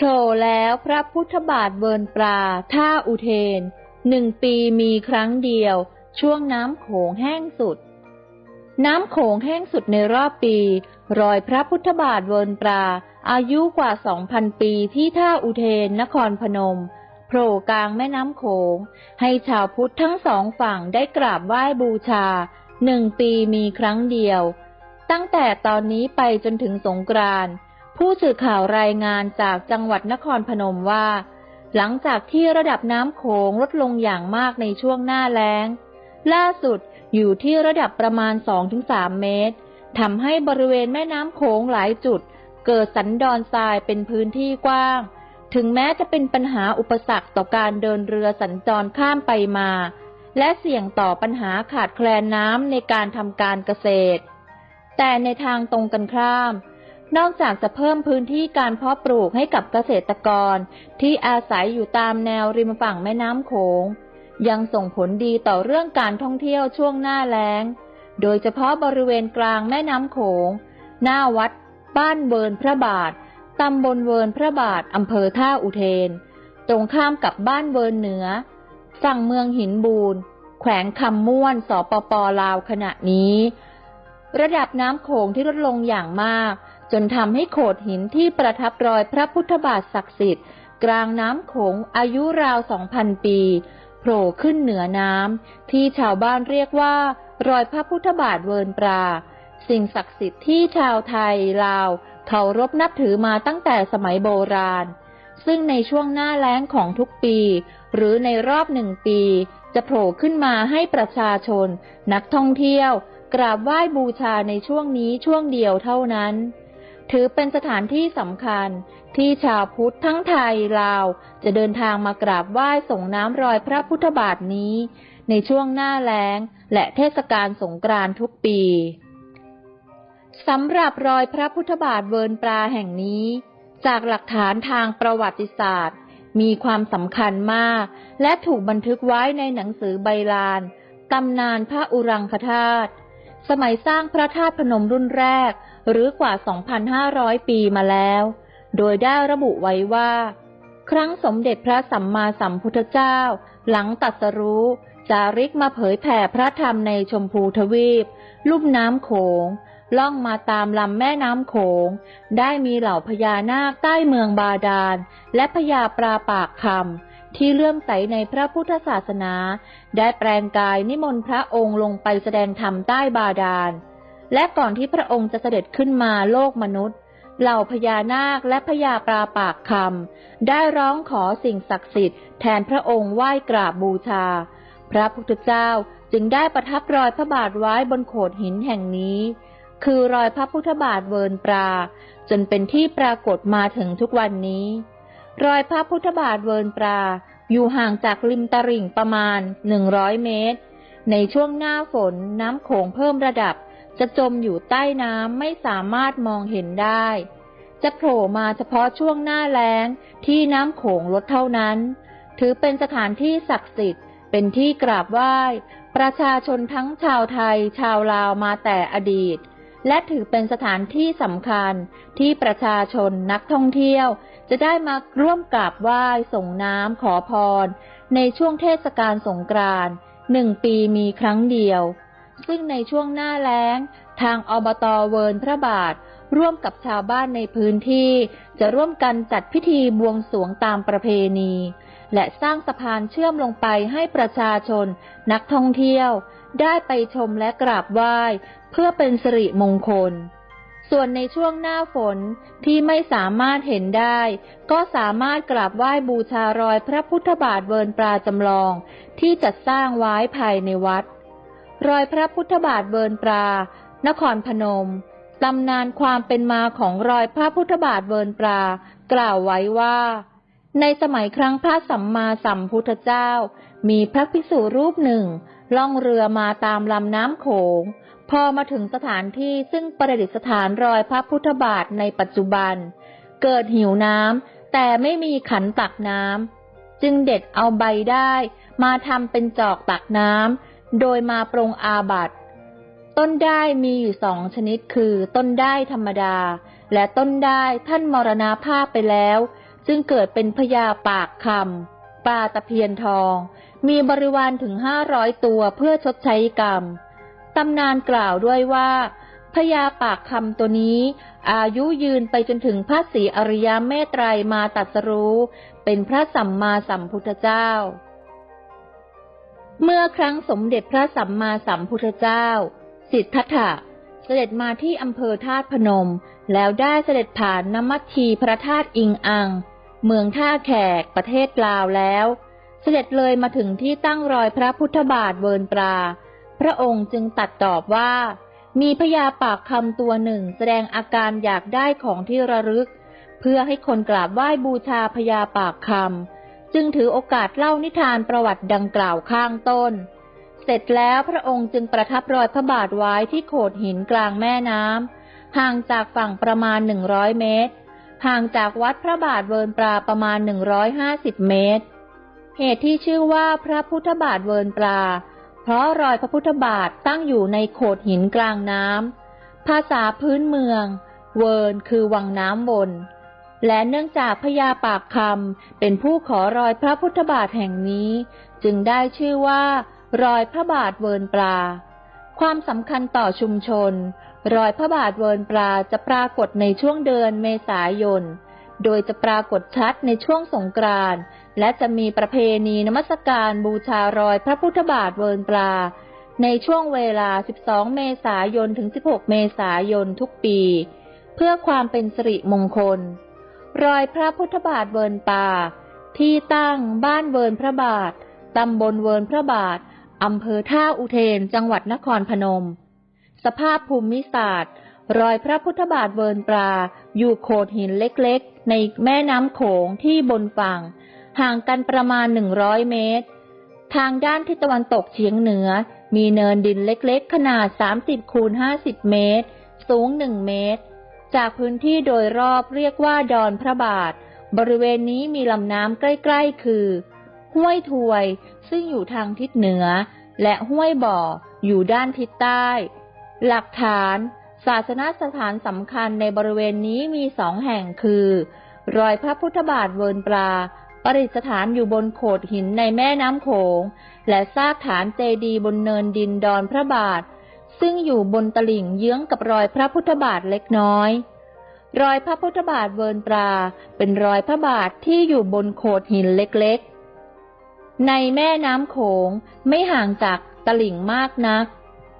โผล่แล้วพระพุทธบาทเวินปลาท่าอุเทน หนึ่งปีมีครั้งเดียว ช่วงน้ำโขงแห้งสุด น้ำโขงแห้งสุดในรอบปี รอยพระพุทธบาทเวินปลาอายุกว่าสองพันปีที่ท่าอุเทนนครพนมโผล่กลางแม่น้ำโขง ให้ชาวพุทธทั้งสองฝั่งได้กราบไหว้บูชา หนึ่งปีมีครั้งเดียว ตั้งแต่ตอนนี้ไปจนถึงสงกรานต์ ผู้สื่อข่าวรายงานจากจังหวัดนครพนมว่า หลังจากที่ระดับน้ำโขงลดลงอย่างมากในช่วงหน้าแล้ง ล่าสุดอยู่ที่ระดับประมาณ 2-3 เมตรทำให้บริเวณแม่น้ำโขงหลายจุด เกิดสันดอนทรายเป็นพื้นที่กว้าง ถึงแม้จะเป็นปัญหาอุปสรรคต่อการเดินเรือสัญจรข้ามไปมา และเสี่ยงต่อปัญหาขาดแคลนน้ำในการทำการเกษตร แต่ในทางตรงกันข้าม นอกจากจะเพิ่มพื้นที่การเพาะปลูกให้กับเกษตรกร ที่อาศัยอยู่ตามแนวริมฝั่งแม่น้ำโขง ยังส่งผลดีต่อเรื่องการท่องเที่ยวช่วงหน้าแล้ง โดยเฉพาะบริเวณกลางแม่น้ำโขง หน้าวัด บ้านเวินพระบาทตำบลเวินพระบาทอำเภอท่าอุเทน ตรงข้ามกับบ้านเวินเหนือ ฝั่งเมืองหินบูนแขวงคำม่วนสปปลาวขณะนี้ ระดับน้ำโขงที่ลดลงอย่างมาก จนทำให้โขดหินที่ประทับรอยพระพุทธบาทศักดิ์สิทธิ์ กลางน้ำโขงอายุราวสองพันปีโผล่ขึ้นเหนือน้ำที่ชาวบ้านเรียกว่า รอยพระพุทธบาทเวินปลาสิ่งศักดิ์สิทธิ์ที่ชาวไทยลาวเคารพนับถือมาตั้งแต่สมัยโบราณ ซึ่งในช่วงหน้าแล้งของทุกปี หรือในรอบหนึ่งปี จะโผล่ขึ้นมาให้ประชาชน นักท่องเที่ยว กราบไหว้บูชาในช่วงนี้ช่วงเดียวเท่านั้น ถือเป็นสถานที่สำคัญที่ชาวพุทธทั้งไทยลาว จะเดินทางมากราบไหว้ส่งน้ำรอยพระพุทธบาทนี้ ในช่วงหน้าแล้ง และเทศกาลสงกรานต์ทุกปีสำหรับรอยพระพุทธบาทเวิร์นปลาแห่งนี้ จากหลักฐานทางประวัติศาสตร์ มีความสำคัญมาก และถูกบันทึกไว้ในหนังสือใบลานตำนานพระอุรังคธาตุสมัยสร้างพระธาตุพนมรุ่นแรก หรือกว่า 2,500 ปีมาแล้ว โดยได้ระบุไว้ว่า ครั้งสมเด็จพระสัมมาสัมพุทธเจ้า หลังตัดสรู้จาริกมาเผยแผ่พระธรรมในชมพูทวีป ลุ่มน้ำโขง ล่องมาตามลำแม่น้ำโขง ได้มีเหล่าพญานาคใต้เมืองบาดาล และพญาปลาปากคำที่เลื่อมใสในพระพุทธศาสนา ได้แปลงกายนิมนต์พระองค์ลงไปแสดงธรรมใต้บาดาล และก่อนที่พระองค์จะเสด็จขึ้นมาโลกมนุษย์ เหล่าพญานาคและพญาปลาปากคำได้ร้องขอสิ่งศักดิ์สิทธิ์แทนพระองค์ไหว้กราบบูชา พระพุทธเจ้าจึงได้ประทับรอยพระบาทไว้บนโขดหินแห่งนี้ คือรอยพระพุทธบาทเวิร์นปลาจนเป็นที่ปรากฏมาถึงทุกวันนี้ รอยพระพุทธบาทเวิร์นปลาอยู่ห่างจากริมตลิ่งประมาณ100เมตร ในช่วงหน้าฝนน้ำโขงเพิ่มระดับ จะจมอยู่ใต้น้ำไม่สามารถมองเห็นได้ จะโผล่มาเฉพาะช่วงหน้าแล้งที่น้ำโขงลดเท่านั้น ถือเป็นสถานที่ศักดิ์สิทธิ์ เป็นที่กราบไหว้ ประชาชนทั้งชาวไทย ชาวลาวมาแต่อดีต และถือเป็นสถานที่สำคัญที่ประชาชนนักท่องเที่ยว จะได้มาร่วมกราบไหว้ส่งน้ำขอพร ในช่วงเทศกาลสงกรานต์หนึ่งปีมีครั้งเดียว ซึ่งในช่วงหน้าแล้ง ทางอบตเวิร์นพระบาท ร่วมกับชาวบ้านในพื้นที่ จะร่วมกันจัดพิธีบวงสรวงตามประเพณี และสร้างสะพานเชื่อมลงไปให้ประชาชน นักท่องเที่ยว ได้ไปชมและกราบไหว้ เพื่อเป็นสิริมงคลส่วนในช่วงหน้าฝนที่ไม่สามารถเห็นได้ ก็สามารถกราบไหว้บูชารอยพระพุทธบาทเวินปลาจำลอง ที่จัดสร้างไว้ภายในวัด รอยพระพุทธบาทเวิร์นปลานครพนม ตำนานความเป็นมาของรอยพระพุทธบาทเวิร์นปลากล่าวไว้ว่า ในสมัยครั้งพระสัมมาสัมพุทธเจ้า มีพระภิกษุรูปหนึ่ง ล่องเรือมาตามลำน้ำโขง พอมาถึงสถานที่ซึ่งประดิษฐานรอยพระพุทธบาทในปัจจุบัน เกิดหิวน้ำแต่ไม่มีขันตักน้ำจึงเด็ดเอาใบได้มาทำเป็นจอกตักน้ำ โดยมาปรงอาบัตต้นได้มีอยู่สองชนิดคือ ต้นได้ธรรมดา และต้นได้ท่านมรณาภาพไปแล้วจึงเกิดเป็นพญาปากคำปลาตะเพียนทอง มีบริวารถึงห้าร้อยตัวเพื่อชดใช้กรรม ตำนานกล่าวด้วยว่าพญาปากคำตัวนี้ อายุยืนไปจนถึงพระศรีอริยเมตไตรมาตรัสรู้ เป็นพระสัมมาสัมพุทธเจ้า เมื่อครั้งสมเด็จพระสัมมาสัมพุทธเจ้า สิทธัตถะเสด็จมาที่อำเภอธาตุพนม แล้วได้เสด็จผ่านน้ำมัทีพระธาตุอิงอัง เมืองท่าแขกประเทศลาวแล้ว เสด็จเลยมาถึงที่ตั้งรอยพระพุทธบาทเวินปลาพระองค์จึงตัดตอบว่า มีพญาปากคำตัวหนึ่งแสดงอาการอยากได้ของที่ระลึก เพื่อให้คนกราบไหว้บูชาพญาปากคำ จึงถือโอกาสเล่านิทานประวัติดังกล่าวข้างต้น เสร็จแล้วพระองค์จึงประทับรอยพระบาทไว้ที่โขดหินกลางแม่น้ำห่างจากฝั่งประมาณหนึ่งร้อยเมตร ห่างจากวัดพระบาทเวินปลาประมาณหนึ่งร้อยห้าสิบเมตร เหตุที่ชื่อว่าพระพุทธบาทเวินปลา เพราะรอยพระพุทธบาทตั้งอยู่ในโขดหินกลางน้ำภาษาพื้นเมือง เวินคือวังน้ำบน และเนื่องจากพญาปากคำเป็นผู้ขอรอยพระพุทธบาทแห่งนี้ จึงได้ชื่อว่า รอยพระบาทเวินปลา ความสำคัญต่อชุมชน รอยพระบาทเวินปลาจะปรากฏในช่วงเดือนเมษายน โดยจะปรากฏชัดในช่วงสงกรานต์และจะมีประเพณีนมัสการบูชารอยพระพุทธบาทเวินปลา ในช่วงเวลา 12 เมษายนถึง 16 เมษายนทุกปี เพื่อความเป็นสิริมงคล รอยพระพุทธบาทเวินปลาที่ตั้งบ้านเวินพระบาท ตำบลเวินพระบาท อำเภอท่าอุเทน จังหวัดนครพนม สภาพภูมิศาสตร์ รอยพระพุทธบาทเวินปลา อยู่โขดหินเล็กๆ ในแม่น้ำโขงที่บนฝั่ง ห่างกันประมาณ100เมตร ทางด้านทิศตะวันตกเฉียงเหนือ มีเนินดินเล็กๆ ขนาด 30คูณ50 เมตร สูง 1 เมตร จากพื้นที่โดยรอบเรียกว่าดอนพระบาท บริเวณนี้มีลำน้ำใกล้ๆ คือ ห้วยถวย ซึ่งอยู่ทางทิศเหนือ และห้วยบ่ออยู่ด้านทิศใต้ หลักฐาน ศาสนสถานสำคัญในบริเวณนี้มีสองแห่งคือ รอยพระพุทธบาทเวินปลาประดิษฐานอยู่บนโขดหินในแม่น้ำโขง และซากฐานเจดีย์บนเนินดินดอนพระบาท ซึ่งอยู่บนตลิ่งเยื้องกับรอยพระพุทธบาทเล็กน้อย รอยพระพุทธบาทเวินปลาเป็นรอยพระบาทที่อยู่บนโขดหินเล็กๆ ในแม่น้ำโขงไม่ห่างจากตลิ่งมากนัก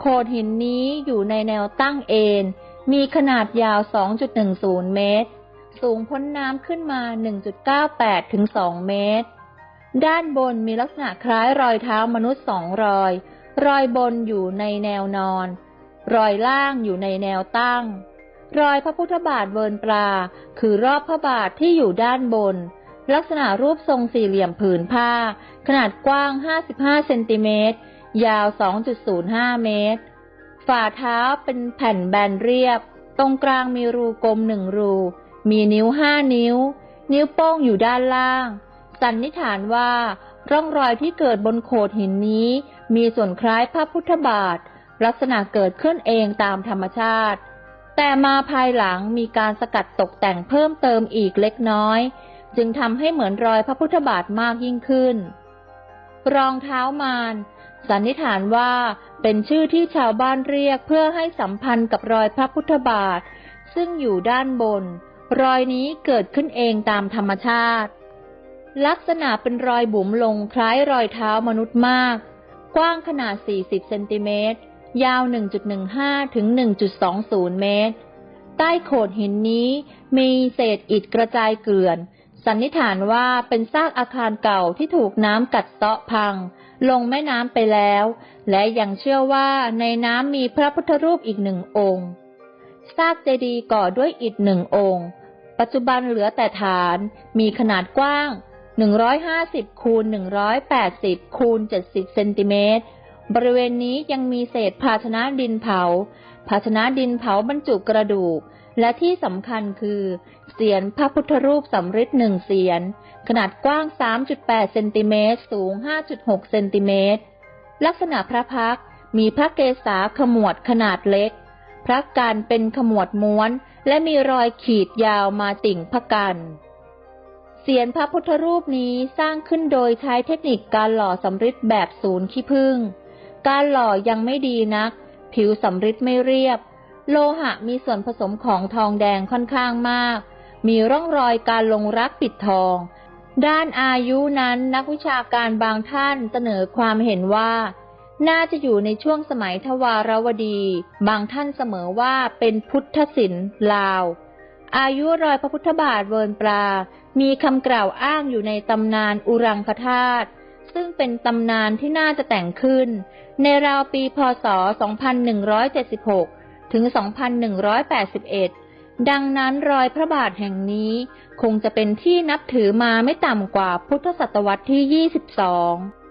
โขดหินนี้อยู่ในแนวตั้งเอนมีขนาดยาว 2.10 เมตร สูงพ้นน้ำขึ้นมา 1.98 ถึง 2 เมตร ด้านบนมีลักษณะคล้ายรอยเท้ามนุษย์สองรอย รอยบนอยู่ในแนวนอน รอยล่างอยู่ในแนวตั้ง รอยพระพุทธบาทเวินปลา คือรอบพระบาทที่อยู่ด้านบน ลักษณะรูปทรงสี่เหลี่ยมผืนผ้า ขนาดกว้าง 55 เซนติเมตร ยาว 2.05 เมตร ฝ่าเท้าเป็นแผ่นแบนเรียบ ตรงกลางมีรูกลมหนึ่งรู มีนิ้วห้านิ้ว นิ้วโป้งอยู่ด้านล่าง สันนิษฐานว่าร่องรอยที่เกิดบนโขดหินนี้ มีส่วนคล้ายพระพุทธบาท ลักษณะเกิดขึ้นเองตามธรรมชาติ แต่มาภายหลังมีการสกัดตกแต่งเพิ่มเติมอีกเล็กน้อย จึงทำให้เหมือนรอยพระพุทธบาทมากยิ่งขึ้น รองเท้ามารสันนิษฐานว่าเป็นชื่อที่ชาวบ้านเรียกเพื่อให้สัมพันธ์กับรอยพระพุทธบาท ซึ่งอยู่ด้านบน รอยนี้เกิดขึ้นเองตามธรรมชาติ ลักษณะเป็นรอยบุ๋มลงคล้ายรอยเท้ามนุษย์มาก กว้างขนาด 40 เซนติเมตร ยาว 1.15 ถึง 1.20 เมตร ใต้โขดหินนี้มีเศษอิฐกระจายเกลื่อน สันนิษฐานว่าเป็นซากอาคารเก่าที่ถูกน้ำกัดเซาะพัง ลงแม่น้ำไปแล้ว และยังเชื่อว่าในน้ำมีพระพุทธรูปอีกหนึ่งองค์ซากเจดีย์ก่อด้วยอิฐหนึ่งองค์ ปัจจุบันเหลือแต่ฐาน มีขนาดกว้าง 150 คูณ 180 คูณ 70 เซนติเมตร บริเวณนี้ยังมีเศษภาชนะดินเผา ภาชนะดินเผาบรรจุกระดูก และที่สำคัญคือ เสียนพระพุทธรูปสำริดหนึ่งเสียน ขนาดกว้าง 3.8 เซนติเมตร สูง 5.6 เซนติเมตร ลักษณะพระพักมีพระเกศาขมวดขนาดเล็ก พระกันเป็นขมวดม้วน และมีรอยขีดยาวมาติ่งพระกัน เสียนพระพุทธรูปนี้สร้างขึ้นโดยใช้เทคนิคการหล่อสำริดแบบศูนย์ขี้ผึ้ง การหล่อยังไม่ดีนัก ผิวสำริดไม่เรียบ โลหะมีส่วนผสมของทองแดงค่อนข้างมาก มีร่องรอยการลงรักปิดทอง ด้านอายุนั้นนักวิชาการบางท่านเสนอความเห็นว่า น่าจะอยู่ในช่วงสมัยทวารวดี บางท่านเสมอว่าเป็นพุทธศิลป์ลาว อายุรอยพระพุทธบาทเวิร์นปลา มีคำกล่าวอ้างอยู่ในตำนานอุรังคธาตุซึ่งเป็นตำนานที่น่าจะแต่งขึ้น ในราวปีพศ 2176 ถึง 2181 ดังนั้นรอยพระบาทแห่งนี้ คงจะเป็นที่นับถือมาไม่ต่ำกว่าพุทธศตวรรษที่ 22